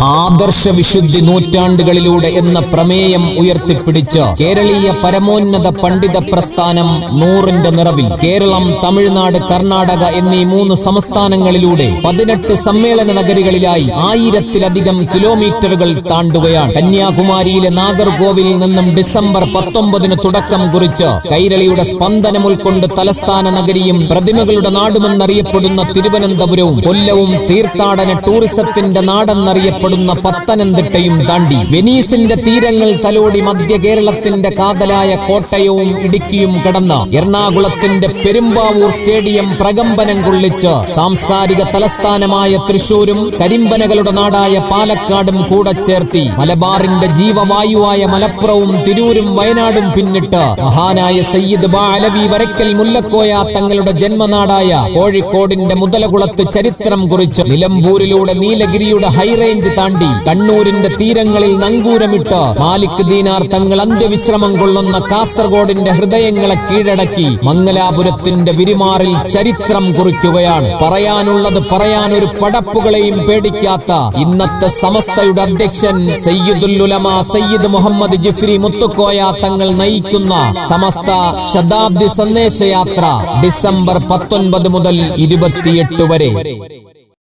ആദർശ വിശുദ്ധി നൂറ്റാണ്ടുകളിലൂടെ എന്ന പ്രമേയം ഉയർത്തിപ്പിടിച്ച് കേരളീയ പരമോന്നത പണ്ഡിത പ്രസ്ഥാനം നൂറിന്റെ നിറവിൽ കേരളം തമിഴ്നാട് കർണാടക എന്നീ മൂന്ന് സംസ്ഥാനങ്ങളിലൂടെ പതിനെട്ട് സമ്മേളന നഗരികളിലായി ആയിരത്തിലധികം കിലോമീറ്ററുകൾ താണ്ടുകയാണ്. കന്യാകുമാരിയിലെ നാഗർകോവിലിൽ നിന്നും ഡിസംബർ പത്തൊമ്പതിന് തുടക്കം കുറിച്ച് കൈരളിയുടെ സ്പന്ദനം ഉൾക്കൊണ്ട് തലസ്ഥാന നഗരിയും പ്രതിമകളുടെ നാടുമെന്നറിയപ്പെടുന്ന തിരുവനന്തപുരവും കൊല്ലവും തീർത്ഥാടന ടൂറിസത്തിന്റെ നാടെന്നറിയപ്പെടുന്ന പത്തനംതിട്ടയും താണ്ടി. വെനീസിന്റെ തീരങ്ങൾ തലോടി മധ്യ കേരളത്തിന്റെ കാതലായ കോട്ടയവും ഇടുക്കിയും കടന്ന് എറണാകുളത്തിന്റെ പെരുമ്പാവൂർ സ്റ്റേഡിയം പ്രകമ്പനം കൊള്ളിച്ച് സാംസ്കാരിക തലസ്ഥാനമായ തൃശൂരും കരിമ്പനകളുടെ നാടായ പാലക്കാടും കൂടെ ചേർത്തി മലബാറിന്റെ ജീവവായുവായ മലപ്പുറവും തിരൂരും വയനാടും പിന്നിട്ട് മഹാനായ സയ്യിദ് ബാ അലവി വരക്കൽ മുല്ലക്കോയ തങ്ങളുടെ ജന്മനാടായ കോഴിക്കോടിന്റെ മുതലകുളത്ത് ചരിത്രം കുറിച്ച് നിലമ്പൂരിലൂടെ നീലഗിരിയുടെ ഹൈറേഞ്ച് താണ്ടി കണ്ണൂരിന്റെ തീരങ്ങളിൽ നങ്കൂരമിട്ട് മാലിക് ദീനാർ തങ്ങൾ അന്ത്യവിശ്രമം കൊള്ളുന്ന കാസർഗോഡിന്റെ ഹൃദയങ്ങളെ കീഴടക്കി മംഗലാപുരത്തിന്റെ വിരിമാറിൽ ചരിത്രം കുറിക്കുകയാണ്. പറയാനുള്ളത് പറയാൻ ഒരു പടപ്പുകളെയും പേടിക്കാത്ത ഇന്നത്തെ സമസ്തയുടെ അധ്യക്ഷൻ സയ്യിദുല്ലുലമ സയ്യിദ് മുഹമ്മദ് ജിഫ്രി മുത്തുക്കോയ തങ്ങൾ നയിക്കുന്ന സമസ്ത ശതാബ്ദി സന്ദേശയാത്ര ഡിസംബർ പത്തൊൻപത് മുതൽ ഇരുപത്തിയെട്ട് വരെ.